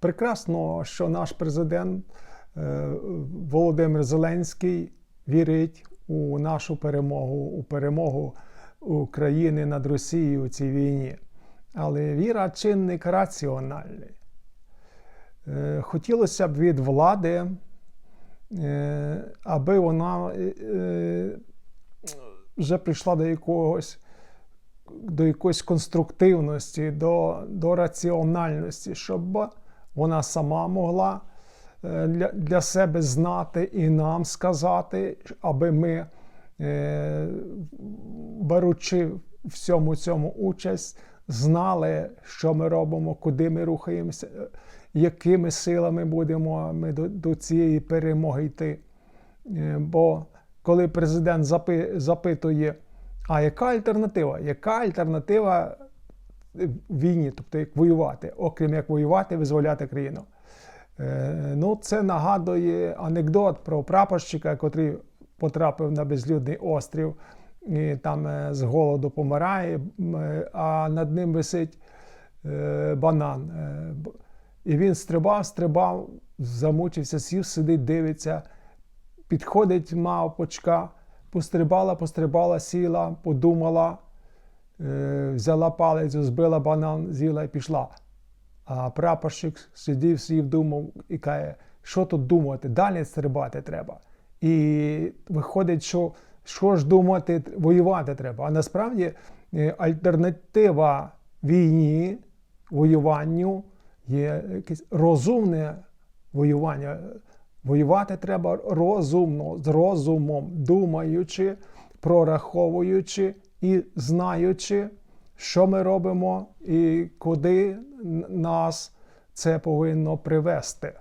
Прекрасно, що наш президент е, Володимир Зеленський вірить у нашу перемогу, у перемогу України над Росією у цій війні. Але віра чинник раціональний. Е, Хотілося б від влади, е, аби вона вже прийшла до якогось до якоїсь конструктивності, до, до раціональності, щоб вона сама могла е, для, себе знати і нам сказати, аби ми, е, беручи всьому цьому участь, знали, що ми робимо, куди ми рухаємося, е, якими силами будемо ми до, до цієї перемоги йти. Бо коли президент запи, запитує, а яка альтернатива? Яка альтернатива війні, тобто як воювати, окрім як воювати, визволяти країну? Е, ну, це нагадує анекдот про прапорщика, який потрапив на безлюдний острів і там е, з голоду помирає, е, а над ним висить банан. І він стрибав, стрибав, замучився, сів, сидить, дивиться. Підходить мавпочка, пострибала, пострибала, сіла, подумала, взяла палець, збила банан, з'їла і пішла. А прапорщик сидів, сів, думав і каже, що тут думати, далі стрибати треба. І виходить, що що ж думати, воювати треба. А насправді е, альтернатива війні, воюванню є якесь розумне воювання. Воювати треба розумно, з розумом, думаючи, прораховуючи і знаючи, що ми робимо і куди нас це повинно привести.